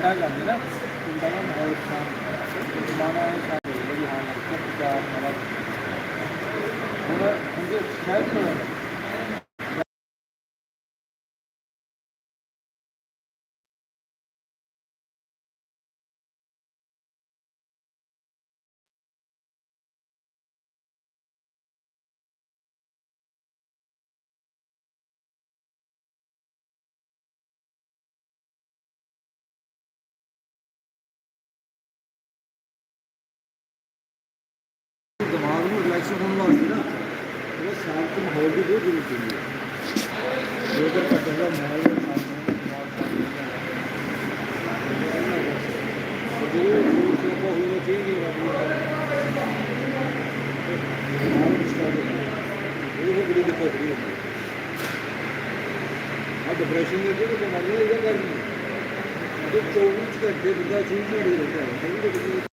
ਪਿੰਡਾਂ ਜਾਂਦੇ ਨਾ ਪਿੰਡਾਂ ਦਾ ਮਾਹੌਲ ਸ਼ਾਂਤ ਮਾਨਾ ਇਹ ਸ਼ਾਂਤ ਹੋ ਨਾਲ ਹੋਣ ਵਾਸਤੇ ਨਾ। ਉਹ ਸ਼ਾਂਤ ਮਾਹੌਲ ਦੀ ਬਹੁਤ ਜ਼ਰੂਰਤ ਹੁੰਦੀ ਹੈ। ਜੇਕਰ ਘੱਟੋ ਦਾ ਮਾਹੌਲ ਸ਼ਾਂਤ ਹੋਵੇ, ਦਿਮਾਗ ਸ਼ਾਂਤ ਹੈ। ਇਹ ਕਰਨੀ ਜੇ 24 ਘੰਟੇ ਬੰਦਾ ਚੀਜ਼ ਨਹੀਂ ਰਹਿੰਦਾ ਹੈ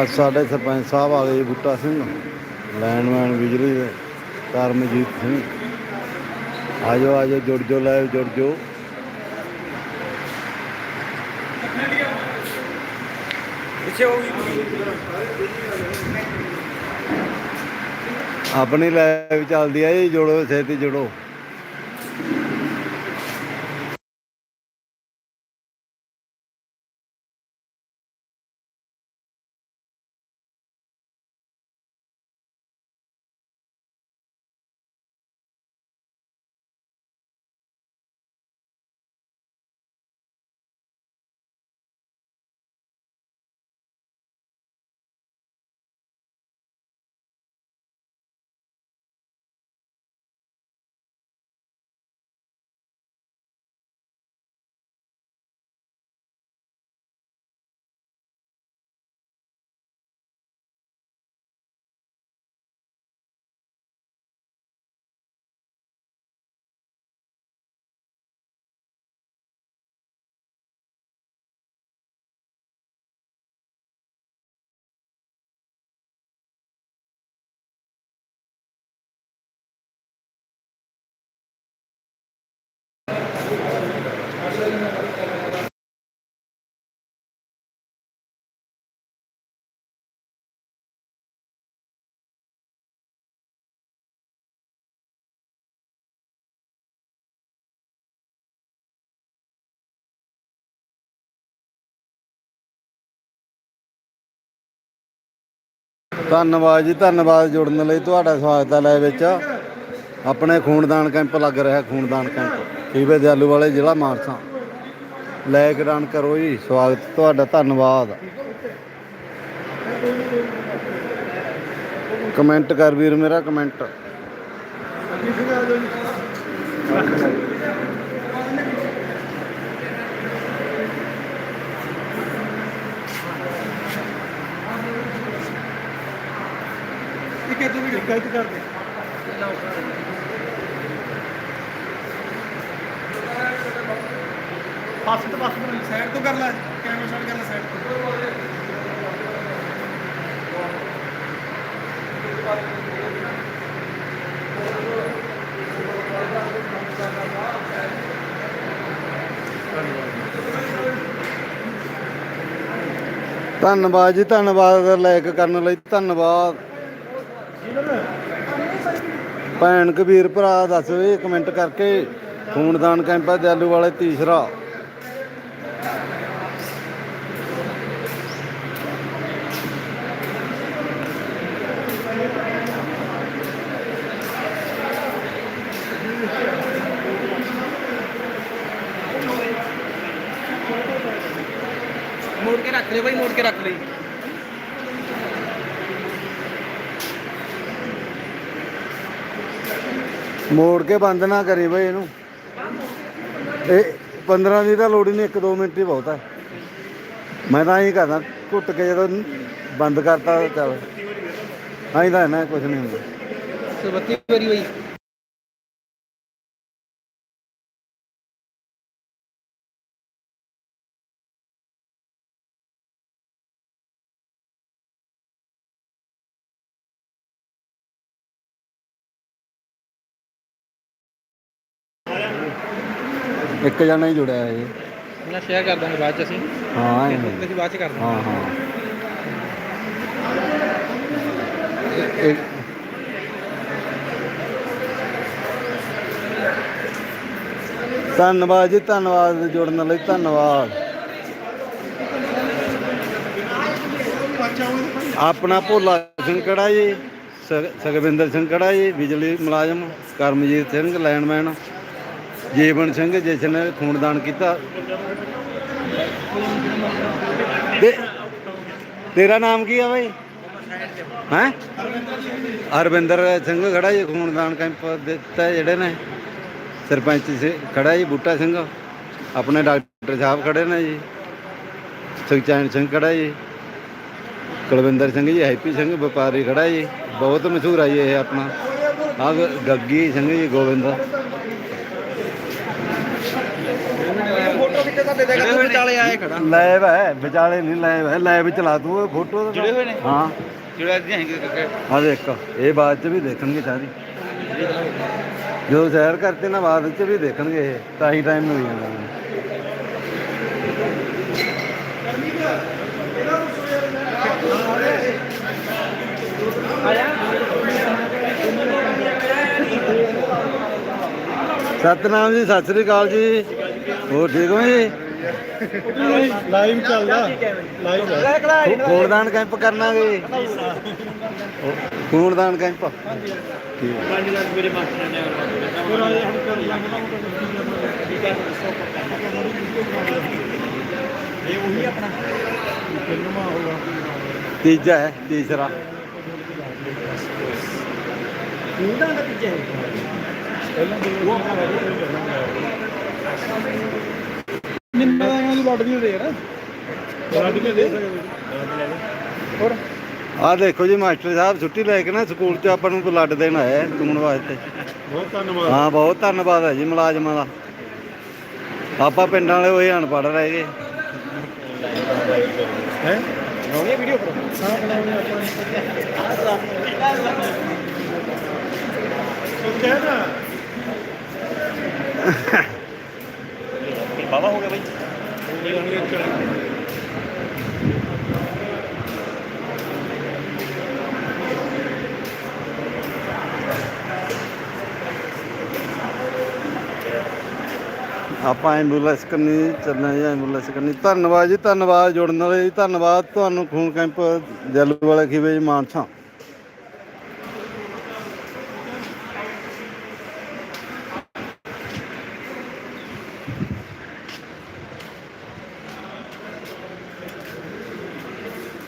ਅੱਜ ਸਾਡੇ ਸਰਪੰਚ ਸਾਹਿਬ ਆ ਗਏ ਜੀ, ਬੂਟਾ ਸਿੰਘ ਲੈਂਡਮੈਨ ਬਿਜਲੀ ਦੇ ਕਰਮਜੀਤ ਸਿੰਘ। ਆਜੋ ਆਜੋ ਜੁੜ ਜੋ ਲਾਈਵ ਜੁੜ ਜੋ। ਆਪਣੀ ਲਾਈਵ ਚੱਲਦੀ ਆ ਜੀ ਜੁੜੋ ਛੇਤੀ ਜੁੜੋ। ਧੰਨਵਾਦ ਜੀ, ਧੰਨਵਾਦ ਜੁੜਨ ਲਈ ਤੁਹਾਡਾ ਸਵਾਗਤ ਹੈ ਲੈ ਵਿੱਚ। ਆਪਣੇ ਖੂਨਦਾਨ ਕੈਂਪ ਲੱਗ ਰਿਹਾ, ਖੂਨਦਾਨ ਕੈਂਪ। ਕੀਵੇ ਦਿਆਲੂ ਵਾਲੇ ਜ਼ਿਲ੍ਹਾ ਮਾਨਸਾ। ਲਾਇਕ ਦਾਨ ਕਰੋ ਜੀ, ਸਵਾਗਤ ਤੁਹਾਡਾ, ਧੰਨਵਾਦ। ਕਮੈਂਟ ਕਰ ਵੀਰ ਮੇਰਾ, ਕਮੈਂਟ। ਇੱਕ ਇੱਕ ਕਰ ਤੋਂ ਪਾਸ ਤੋਂ ਸਾਈਡ ਤੋਂ ਕਰ ਲੈ, ਕੈਮਰਾ ਸ਼ਾਟ ਕਰ ਲੈ, ਸਾਈਡ ਧੰਨਵਾਦ ਜੀ, ਧੰਨਵਾਦ ਲਾਇਕ ਕਰਨ ਲਈ, ਧੰਨਵਾਦ। ਭੈਣ ਕਬੀਰ ਭਰਾ ਦੱਸ ਵੀ ਕਮੈਂਟ ਕਰਕੇ ਖੂਨਦਾਨ ਕੈਂਪ ਹੈ ਦਿਆਲੂ ਵਾਲੇ ਤੀਸਰਾ। ਮੋੜ ਕੇ ਰੱਖ ਲੈ ਬਾਈ, ਮੋੜ ਕੇ ਰੱਖ ਲਈ ਮੋੜ ਕੇ ਬੰਦ ਨਾ ਕਰੀ ਬਈ ਇਹਨੂੰ। ਇਹ 15 ਦੀ ਤਾਂ ਲੋੜ ਹੀ ਨਹੀਂ 1-2 ਮਿੰਟ ਹੀ ਬਹੁਤ ਹੈ ਮੈਂ ਤਾਂ ਐਂ ਕਰਦਾ, ਘੁੱਟ ਕੇ ਜਦੋਂ ਬੰਦ ਕਰਤਾ ਚੱਲ। ਐਂ ਤਾਂ ਨਾ ਕੁਝ ਨਹੀਂ ਹੁੰਦਾ। 32 ਵਾਰੀ ਬਾਈ ਇੱਕ ਜਣਾ ਹੀ ਜੁੜਿਆ ਇਹ। ਮੈਂ ਸ਼ੇਅਰ ਕਰ ਦਾਂਗੇ ਬਾਅਦ ਚ ਅਸੀਂ। ਹਾਂ ਐਂ ਤੇ ਅਸੀਂ ਬਾਅਦ ਚ ਕਰ ਦਾਂਗੇ। ਹਾਂ ਹਾਂ। ਇਹ- ਇਹ- ਧੰਨਵਾਦ ਜੀ ਧੰਨਵਾਦ ਜੁੜਨ ਲਈ ਧੰਨਵਾਦ। ਆਪਣਾ ਭੋਲਾ ਸਿੰਘ ਕੜਾ ਜੀ? ਸ- ਸੁਖਵਿੰਦਰ ਸਿੰਘ ਕੜਾ ਜੀ? ਬਿਜਲੀ ਮੁਲਾਜ਼ਮ ਕਰਮਜੀਤ ਸਿੰਘ ਲਾਈਨਮੈਨ ਜੀਵਨ ਸਿੰਘ, ਜਿਸ ਨੇ ਖੂਨਦਾਨ ਕੀਤਾ। ਤੇ ਤੇਰਾ ਨਾਮ ਕੀ ਆ ਬਾਈ? ਹੈ? ਅਰਵਿੰਦਰ ਸਿੰਘ ਖੜਾ ਜੀ, ਖੂਨਦਾਨ ਕੈਂਪ ਦਿੱਤਾ ਜਿਹੜੇ ਨੇ। ਸਰਪੰਚ ਖੜਾ ਜੀ, ਬੂਟਾ ਸਿੰਘ। ਆਪਣੇ ਡਾਕਟਰ ਸਾਹਿਬ ਖੜੇ ਨੇ ਜੀ। ਸੁਖਚੈਨ ਸਿੰਘ ਖੜਾ ਜੀ। ਕੁਲਵਿੰਦਰ ਸਿੰਘ ਜੀ ਹੈਪੀ ਸਿੰਘ, ਵਪਾਰੀ ਖੜਾ ਜੀ। ਬਹੁਤ ਮਸ਼ਹੂਰ ਆ ਜੀ ਇਹ ਆਪਣਾ। ਆ ਗੱਗੀ ਸਿੰਘ ਜੀ ਗੋਬਿੰਦ ਫੋਟੋ ਕਿੱਥੇ ਤਾਂ ਦੇ ਦੇਗਾ ਤੂੰ ਵਿਚਾਲੇ ਆਏ ਖੜਾ। ਲਾਈਵ ਹੈ ਵਿਚਾਲੇ ਨਹੀਂ ਲਾਈਵ ਹੈ ਲਾਈਵ ਚਲਾ ਤੂੰ ਉਹ ਫੋਟੋ ਜੁੜੇ ਹੋਏ ਨੇ? ਹਾਂ। ਜਿਹੜਾ ਦੀਆਂ ਹੈਗੇ ਆ ਦੇਖ ਇਹ ਬਾਅਦ ਚ ਵੀ ਦੇਖਣਗੇ ਸਾਰੀ। ਜਦੋਂ ਸੈਰ ਕਰਤੇ ਨਾ ਬਾਅਦ ਚ ਵੀ ਦੇਖਣਗੇ ਇਹ। ਤਾਂ ਹੀ ਟਾਈਮ ਮਿਲ ਜਾਂਦਾ। ਸਤਨਾਮ ਜੀ ਸਤਿ ਸ੍ਰੀ ਅਕਾਲ ਜੀ। ਹੋਰ ਠੀਕ ਹੋ ਜੀ? ਲਾਈਵ ਚੱਲਦਾ। ਲਾਈਵ ਖੂਨਦਾਨ ਕੈਂਪ ਕਰਨਾਗੇ। ਖੂਨਦਾਨ ਕੈਂਪ। ਠੀਕ ਹੈ। 5 ਲੱਖ ਮੇਰੇ ਮਾਸਟਰ ਨੇ ਹੋਰ ਆਏ ਹੁਣ ਕਰ ਲਾਂਗੇ ਠੀਕ ਹੈ ਇਹ ਉਹੀ ਆਪਣਾ ਫਿਲਮਾ ਹੋਗਾ ਤੀਜਾ ਹੈ ਤੀਸਰਾ। ਉਹਦਾ ਦਾ ਉਹ ਆਪਣਾ ਨਿੰਮਾ ਦਾ ਇਹਨਾਂ ਦੀ ਲੱਡ ਵੀ ਦੇ ਯਾਰ ਲੱਡ ਕੇ ਦੇ ਹੋਰ ਆਹ ਦੇਖੋ ਜੀ ਮਾਸਟਰ ਸਾਹਿਬ ਛੁੱਟੀ ਲੈ ਕੇ ਨਾ ਸਕੂਲ 'ਚ ਆਪਾਂ ਨੂੰ ਬਲੱਡ ਦੇਣ ਆਏ ਆ ਚੁੰਮਣ ਵਾਸਤੇ। ਬਹੁਤ ਧੰਨਵਾਦ। ਹਾਂ ਬਹੁਤ ਧੰਨਵਾਦ ਹੈ ਜੀ ਮੁਲਾਜ਼ਮਾਂ ਦਾ। ਆਪਾਂ ਪਿੰਡਾਂ ਵਾਲੇ ਉਹੀ ਅਨਪੜ੍ਹ ਰਹਿ ਗਏ। ਹੈ? ਬਣਾਉਣੀ ਵੀਡੀਓ ਕਰੋ ਹਾਂ ਆਪਾਂ ਸੁਣਿਆ ਨਾ ਬਾਬਾ ਹੋ ਗਿਆ ਬਈ। ਆਪਾਂ ਐਂਬੂਲੈਂਸ ਕਰਨੀ, ਚੱਲਣਾ ਜੀ ਐਂਬੂਲੈਂਸ ਕਰਨੀ। ਧੰਨਵਾਦ ਜੀ, ਧੰਨਵਾਦ ਜੁੜਨ ਵਾਲੇ ਜੀ, ਧੰਨਵਾਦ। ਤੁਹਾਨੂੰ ਖੂਨ ਕੈਂਪ ਜਲੂ ਵਾਲੇ ਖੀਵੇ ਜੀ, ਮਾਨਸਾ।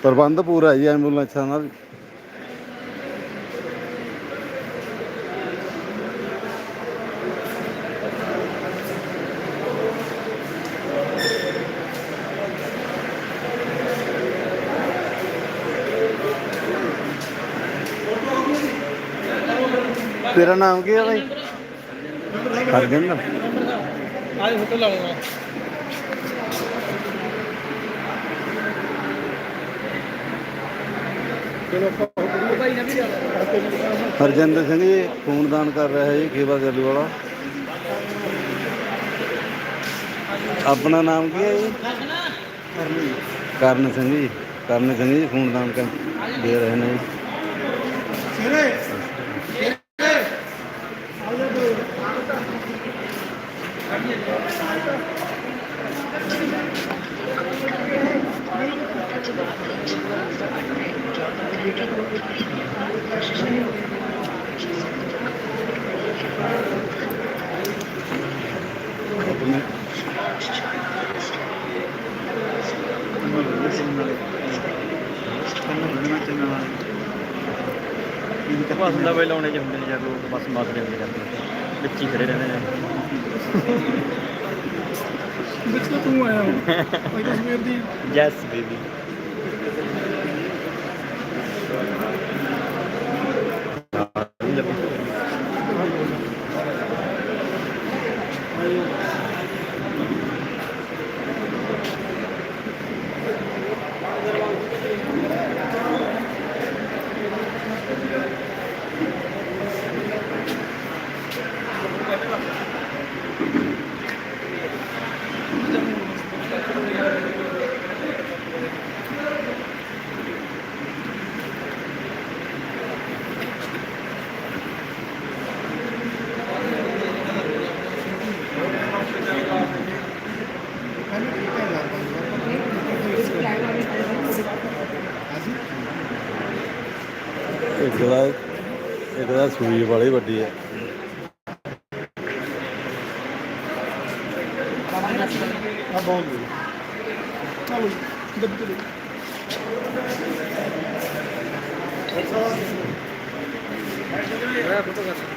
ਪ੍ਰਬੰਧ ਪੂਰਾ ਹੈ ਜੀ ਐਂਬੂਲੈਂਸਾਂ ਵੀ। ਤੇਰਾ ਨਾਮ ਕੀ ਹੈ ਬਾਈ? ਹਰਜਿੰਦਰ। ਆਜ ਫੋਟੋ ਲਾ ਲਵਾਂ ਚਲੋ ਆਪਾਂ ਭਾਈ ਨਾ ਵੀ ਹਰਜਿੰਦਰ ਸਿੰਘ ਜੀ, ਖੂਨਦਾਨ ਕਰ ਰਿਹਾ ਹੈ ਜੀ ਖੇਵਾ ਗੱਲੂ ਵਾਲਾ। ਆਪਣਾ ਨਾਮ ਕੀ ਹੈ ਜੀ? ਕਰਨ ਸਿੰਘ ਜੀ, ਕਰਨ ਸਿੰਘ ਜੀ, ਖੂਨਦਾਨ ਕੈਂਪ ਦੇ ਰਹੇ ਨੇ ਜੀ। ਸਿਰੇ ਬਸ ਦਾ ਵੇ ਲਾਉਣੇ ਚ ਹੁੰਦੇ ਨੇ ਜਾਂ ਲੋਕ ਬਸ ਮਾਰਦੇ ਹੁੰਦੇ ਜਾਂਦੇ ਵਿੱਚ ਹੀ ਖੜੇ ਰਹਿੰਦੇ ਨੇ Bitch na kung ano. Like, that's weird Yes, baby. ਸੂਈ ਵਾਲੀ ਵੱਡੀ ਹੈ ਆ ਬਹੁਤ ਵਧੀਆ। ਚਲੋ ਦੱਬ ਚਲੋ ਫੋਟੋ ਕਰ